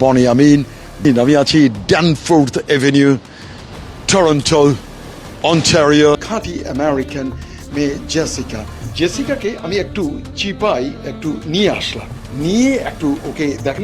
বনি আমিন আমি আছি ড্যানফোর্থ এভিনিউ টরন্টো অন্টারিও খাঁটি আমেরিকান মেয়ে জেসিকা জেসিকাকে আমি একটু চিপাই একটু নিয়ে আসলাম নিয়ে একটু ওকে দেখ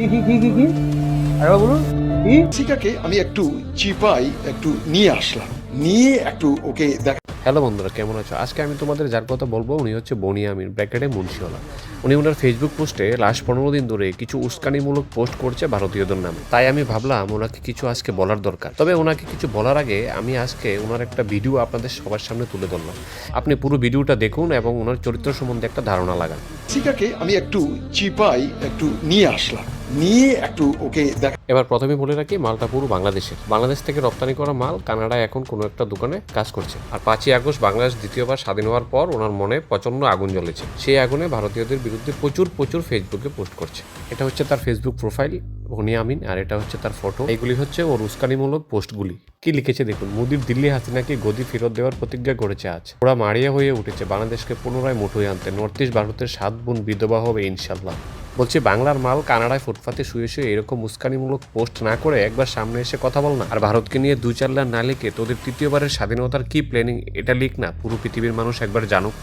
বলুন জেসিকাকে আমি একটু চিপাই একটু নিয়ে আসলাম নিয়ে একটু ওকে দেখ হ্যালো বন্ধুরা, কেমন আছো? আজকে আমি তোমাদের যার কথা বলব, উনি হচ্ছে বনি আমির ব্র্যাকেটে মুন্সিওয়ালা। উনি ওনার ফেসবুক পোস্টে লাস্ট পনেরো দিন ধরে কিছু উস্কানিমূলক পোস্ট করছে ভারতীয়দের নামে। তাই আমি ভাবলাম ওনাকে কিছু আজকে বলার দরকার। তবে ওনাকে কিছু বলার আগে আমি আজকে ওনার একটা ভিডিও আপনাদের সবার সামনে তুলে ধরলাম। আপনি পুরো ভিডিওটা দেখুন এবং ওনার চরিত্র সম্বন্ধে একটা ধারণা লাগান। জেসিকাকে আমি একটু চিপাই, একটু নিয়ে আসলাম। নিয়ে একটু ওকে দেখ এবার প্রথমে বলে রাখি, মালটা পুরো বাংলাদেশের। বাংলাদেশ থেকে রপ্তানি করা মাল কানাডায় এখন কোনো একটা দোকানে কাজ করছে। আর পাঁচই আগস্ট বাংলাদেশ দ্বিতীয়বার স্বাধীন হওয়ার পর ওনার মনে প্রচণ্ড আগুন জ্বলেছে। সেই আগুনে ভারতীয়দের বিরুদ্ধে প্রচুর প্রচুর ফেসবুকে পোস্ট করছে। এটা হচ্ছে তার ফেসবুক প্রোফাইল ভনি আমিন, আর এটা হচ্ছে তার ফটো। এগুলি হচ্ছে ওর উস্কানিমূলক পোস্টগুলি। কি লিখেছে দেখুন, মোদির দিল্লি হাসিনাকে গদি ফেরত দেওয়ার প্রতিজ্ঞা করেছে আজ। ওরা মারিয়া হয়ে উঠেছে, বাংলাদেশকে পুনরায় মুঠোয় আনতে। নর্থ ইস্ট ভারতের সাত বোন বিধবা হবে ইনশাল্লাহ বলছি, বাংলার মাল কানাডায় ফুটপাতে শুয়ে শুয়ে এরকম উস্কানিমূলক পোস্ট না করে একবার সামনে এসে কথা বল না। আর ভারতকে নিয়ে দু চার লাখ না লিখে তোদের তৃতীয়বারের স্বাধীনতার কি প্ল্যানিং এটা লিখ না, পুরো পৃথিবীর মানুষ একবার জানুক।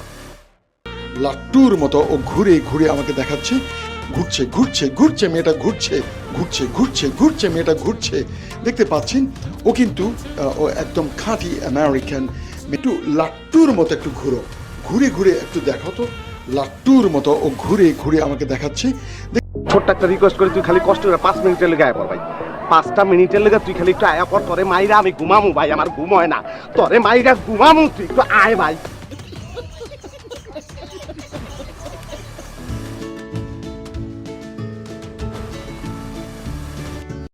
লাট্টুর মতো ও ঘুরে ঘুরে আমাকে দেখাচ্ছে, ঘুরছে ঘুরছে ঘুরছে, মেয়েটা ঘুরছে ঘুরছে ঘুরছে ঘুরছে, মেয়েটা ঘুরছে। দেখতে পাচ্ছেন, ও কিন্তু ও একদম খাঁটি আমেরিকান একটু লাট্টুর মতো একটু ঘুরো। ঘুরে ঘুরে একটু দেখো তো। লাট্টুর মতো ও ঘুরে ঘুরে আমাকে দেখাচ্ছে। ছোট্ট একটা রিকোয়েস্ট করে, তুই খালি কষ্ট করে পাঁচ মিনিটের লেগে আয় ভাই। পাঁচটা মিনিটের লেগে তুই খালি একটু আয়া কর তোরে মাইরা আমি ঘুমামু ভাই, আমার ঘুম হয় না। তোরে মাইরা ঘুমামু, তুই একটু আয় ভাই।